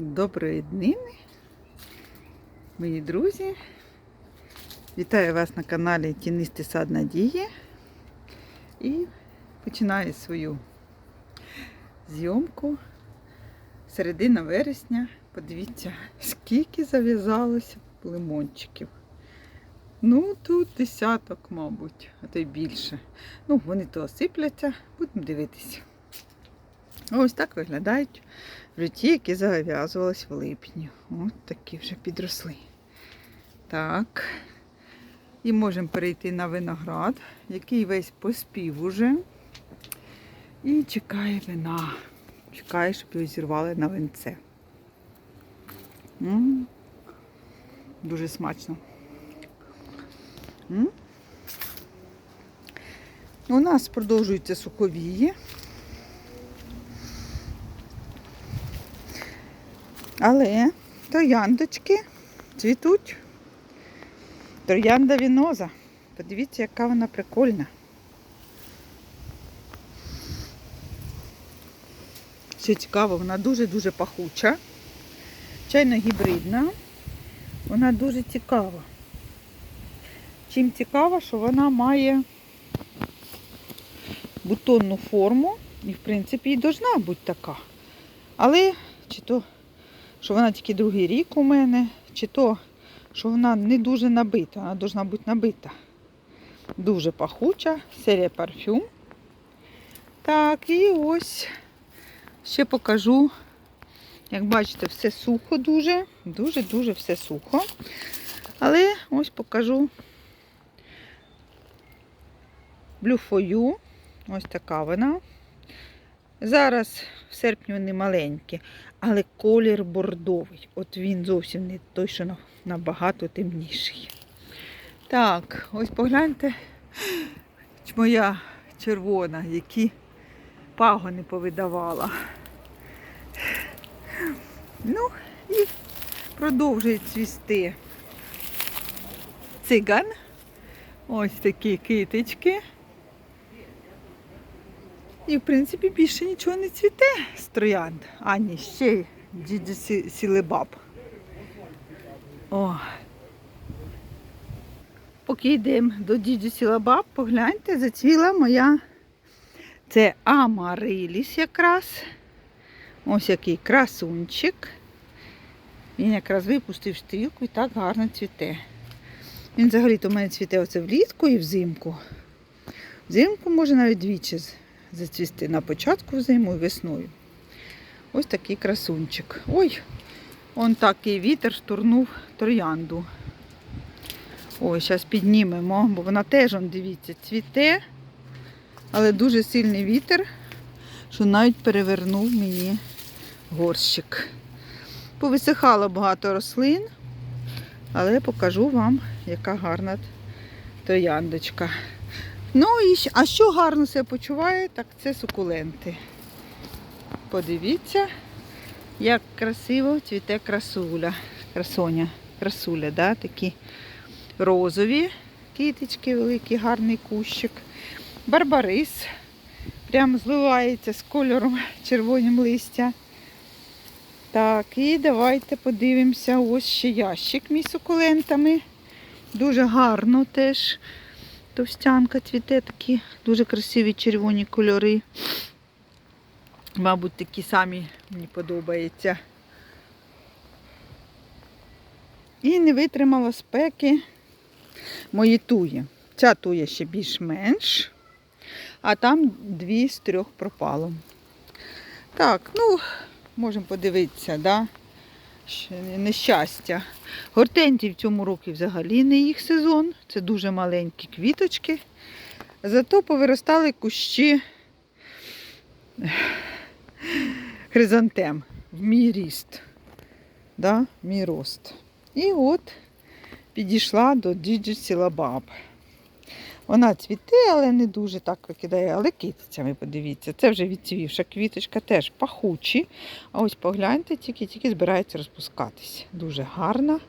Доброї днини, мої друзі. Вітаю вас на каналі Тінистий сад Надії і починаю свою зйомку. Середина вересня. Подивіться, скільки зав'язалося лимончиків. Ну, тут десяток, мабуть, а то й більше. Ну, вони то осипляться, будемо дивитися. Ось так виглядають житті, які зав'язувались в липні. Ось такі вже підросли. Так. І можемо перейти на виноград, який весь поспів уже. І чекає вина. Чекає, щоб його зірвали на винце. М, Дуже смачно. М? У нас продовжуються суховії. Але трояндочки цвітуть. Троянда віноза. Подивіться, яка вона прикольна. Що цікаво, вона дуже-дуже пахуча. Чайно гібридна. Вона дуже цікава. Чим цікава, що вона має бутонну форму. І, в принципі, і должна бути така. Але чи то що вона тільки другий рік у мене, чи то, що вона не дуже набита, вона повинна бути набита. Дуже пахуча, серія парфюм. Так, і ось ще покажу. Як бачите, все сухо дуже, дуже-дуже все сухо. Але ось покажу You. Ось така вона. Зараз в серпні вони маленькі, але колір бордовий. От він зовсім не той, що набагато темніший. Так, ось погляньте, моя червона, які пагони повидавала. Ну, і продовжує цвісти циган. Ось такі китички. І, в принципі, більше нічого не цвіте з троянд. А, ні, ще діді Сі- сілебаб. О. Поки йдемо до діді сілебаб, погляньте, зацвіла моя. Це амариліс якраз. Ось який красунчик. Він якраз випустив стрілку і так гарно цвіте. Він взагалі-то в мене цвіте оце влітку і взимку. Взимку може навіть двічі зацвісти на початку зиму і весною. Ось такий красунчик. Ой, он такий вітер штурнув троянду. Ой, зараз піднімемо, бо вона теж, он, дивіться, цвіте, але дуже сильний вітер, що навіть перевернув мені горщик. Повисихало багато рослин, але покажу вам, яка гарна трояндочка. Ну і а що гарно себе почуває, так це сукуленти. Подивіться, як красиво цвіте красуля. Красоня, красуля, да? такі розові китички, великий, гарний кущик. Барбарис. Прямо зливається з кольором червоним листя. Так, і давайте подивимося. Ось ще ящик мій сукулентами. Дуже гарно теж. Товстянка цвіте такі дуже красиві червоні кольори. Мабуть, такі самі мені подобаються. І не витримала спеки мої туї. Ця туя ще більш-менш, а там дві з трьох пропало. Так, ну, можемо подивитися, да? Нещастя. Гортензії в цьому році взагалі не їх сезон. Це дуже маленькі квіточки. Зато повиростали кущі хризантем в мій ріст. Да? Мій рост. І от підійшла до Діджі Сілабаб. Вона цвіте, але не дуже так викидає, але китицями, подивіться. Це вже відцвівша квіточка, теж пахучі. А ось погляньте, тільки-тільки збирається розпускатись. Дуже гарна.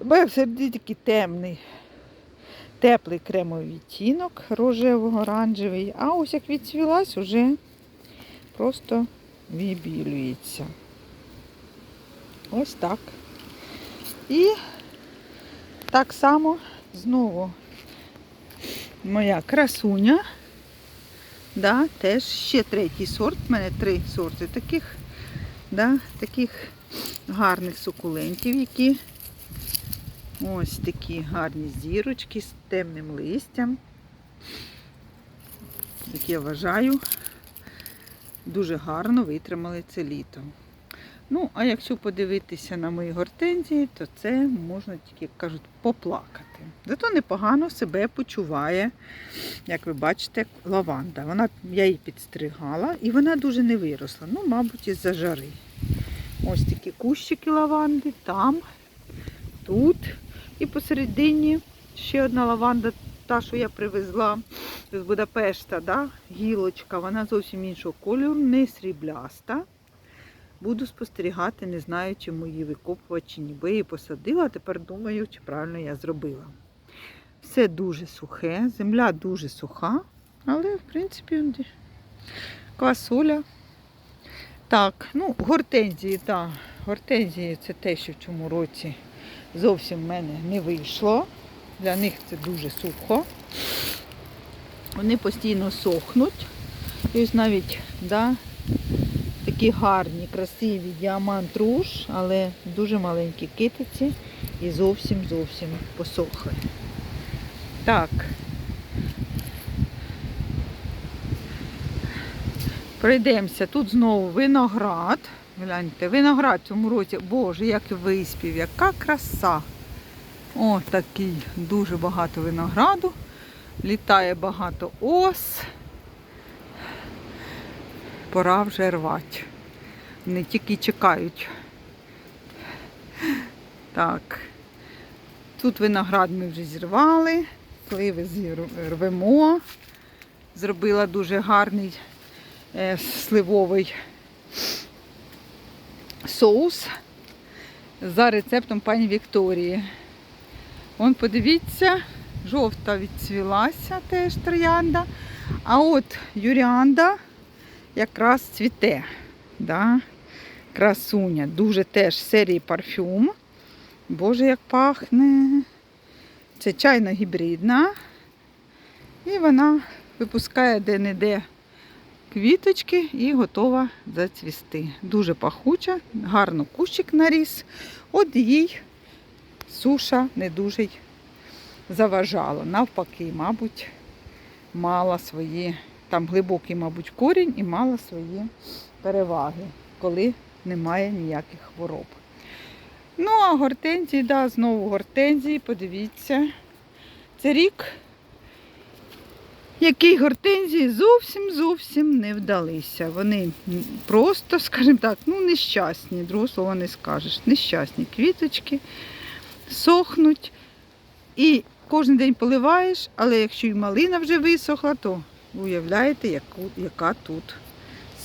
Бе всередині такий темний, теплий кремовий відтінок рожево-оранжевий. А ось як відцвілась, уже просто вибілюється. Ось так. І так само знову моя красуня. Да, теж ще третій сорт. У мене три сорти таких, да, таких гарних сукулентів, які ось такі гарні зірочки з темним листям, які я вважаю дуже гарно витримали це літо. Ну, а якщо подивитися на мої гортензії, то це можна тільки, як кажуть, поплакати. Зато непогано себе почуває, як ви бачите, лаванда. Вона, я її підстригала і вона дуже не виросла. Ну, мабуть, із-за жари. Ось такі кущики лаванди, там, тут. І посередині ще одна лаванда, та, що я привезла з Будапешта, да? гілочка, вона зовсім іншого кольору, не срібляста. Буду спостерігати, не знаю, чи мої викопувати, чи ні. Бо я її посадила, тепер думаю, чи правильно я зробила. Все дуже сухе, земля дуже суха, але, в принципі, квасоля. Так, ну, гортензії, так. Гортензії це те, що в цьому році зовсім в мене не вийшло. Для них це дуже сухо. Вони постійно сохнуть. І ось навіть да, такі гарні, красиві діамант руж, але дуже маленькі китиці і зовсім зовсім посохли. Так. Пройдемося. Тут знову виноград. Гляньте, виноград в цьому році, боже, як виспів, яка краса. О, такий дуже багато винограду. Літає багато ос. Пора вже рвати. Не тільки чекають. Так. Тут виноград ми вже зірвали, сливи рвемо. Зробила дуже гарний е, сливовий соус за рецептом пані Вікторії. Вон, подивіться, жовта відцвілася теж троянда. А от юріанда якраз цвіте. Да? Красуня. Дуже теж серії парфюм. Боже, як пахне. Це чайно гібридна. І вона випускає де-не-де квіточки і готова зацвісти. Дуже пахуча, гарно кущик наріс. От їй суша не дуже заважала. Навпаки, мабуть, мала свої, там глибокий, мабуть, корінь і мала свої переваги, коли немає ніяких хвороб. Ну, а гортензії, да, знову гортензії, подивіться. Це рік, який гортензії зовсім зовсім не вдалися. Вони просто, скажімо так, ну нещасні, другого слова не скажеш. Нещасні квіточки сохнуть. І кожен день поливаєш, але якщо і малина вже висохла, то уявляєте, яку, яка тут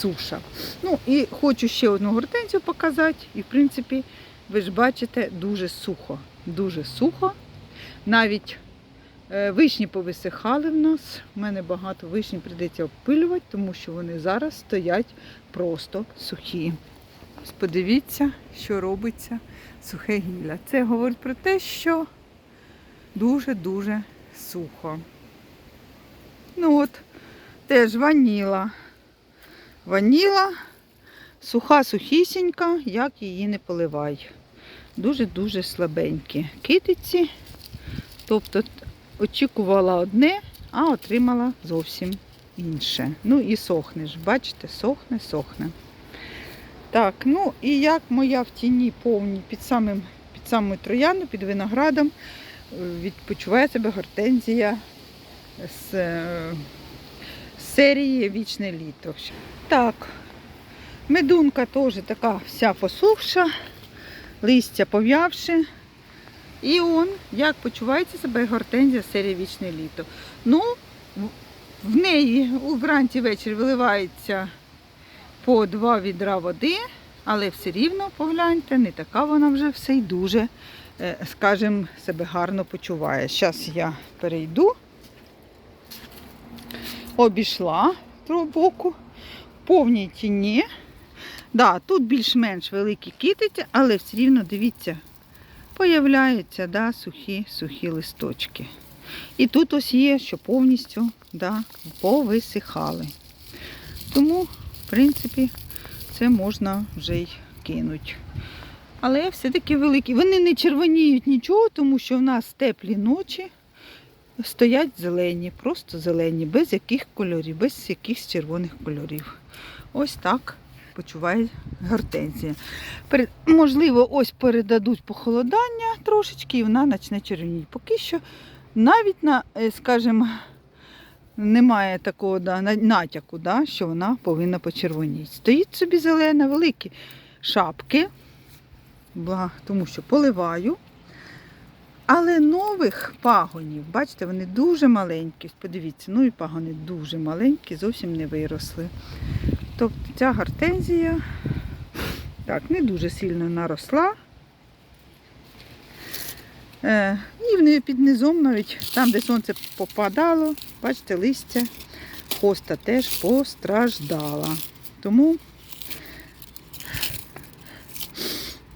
суша. Ну і хочу ще одну гортензію показати. І в принципі, ви ж бачите, дуже сухо. Дуже сухо. Навіть е, вишні повисихали в нас. У мене багато вишні прийдеться обпилювати, тому що вони зараз стоять просто сухі. Подивіться, що робиться сухе гілля. Це говорить про те, що дуже-дуже сухо. Ну от, теж ваніла. Ваніла, суха сухісінька, як її не поливай. Дуже-дуже слабенькі китиці. Тобто очікувала одне, а отримала зовсім інше. Ну і сохне ж, бачите, сохне, сохне. Так, ну і як моя в тіні повні під самим під самою трояндою, під виноградом, е, відпочиває себе гортензія е, з серії Вічне літо. Так, медунка теж така вся посухша, листя пов'явши. І он, як почувається себе гортензія серії Вічне літо. Ну, в- неї у вранці ввечері виливається по два відра води, але все рівно, погляньте, не така вона вже все й дуже, е, скажімо, себе гарно почуває. Зараз я перейду, обійшла боку, повній тіні. Да, тут більш-менш великі китиці, але все рівно, дивіться, появляються да, сухі, сухі листочки. І тут ось є, що повністю да, повисихали. Тому, в принципі, це можна вже й кинути. Але все-таки великі. Вони не червоніють нічого, тому що в нас теплі ночі стоять зелені, просто зелені, без яких кольорів, без якихось червоних кольорів. Ось так почуває гортензія. Можливо, ось передадуть похолодання трошечки, і вона почне червоніти. Поки що навіть на, е, скажімо, немає такого да, натяку, да, що вона повинна почервоніти. Стоїть собі зелена, великі шапки, тому що поливаю. Але нових пагонів, бачите, вони дуже маленькі. Подивіться, нові пагони дуже маленькі, зовсім не виросли. Тобто ця гортензія так, не дуже сильно наросла. Е, і під низом навіть там, де сонце попадало, бачите, листя, хоста теж постраждала. Тому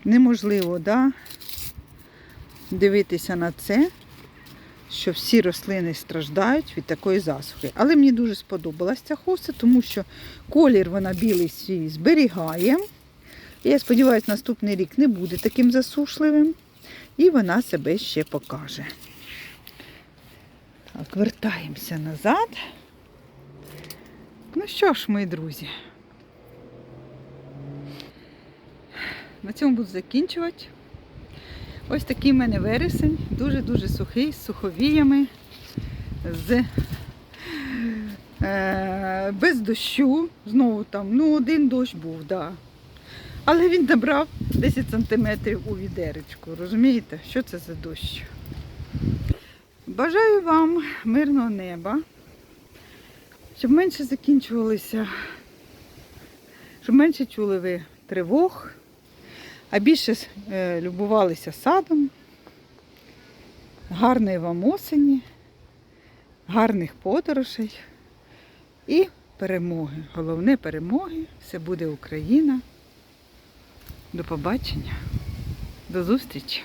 неможливо да, дивитися на це, що всі рослини страждають від такої засухи. Але мені дуже сподобалася ця хоста, тому що колір вона білий свій зберігає. Я сподіваюся, наступний рік не буде таким засушливим. І вона себе ще покаже. Так, вертаємося назад. Ну що ж, мої друзі. На цьому буду закінчувати. Ось такий в мене вересень, дуже-дуже сухий, з суховіями, з, е, без дощу. Знову там, ну, один дощ був, да. Але він набрав 10 сантиметрів у відеречку. Розумієте, що це за дощ? Бажаю вам мирного неба, щоб менше закінчувалися, щоб менше чули ви тривог, а більше е, любувалися садом. Гарної вам осені, гарних подорожей і перемоги. Головне перемоги. Все буде Україна. До побачення. До зустрічі.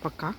Пока.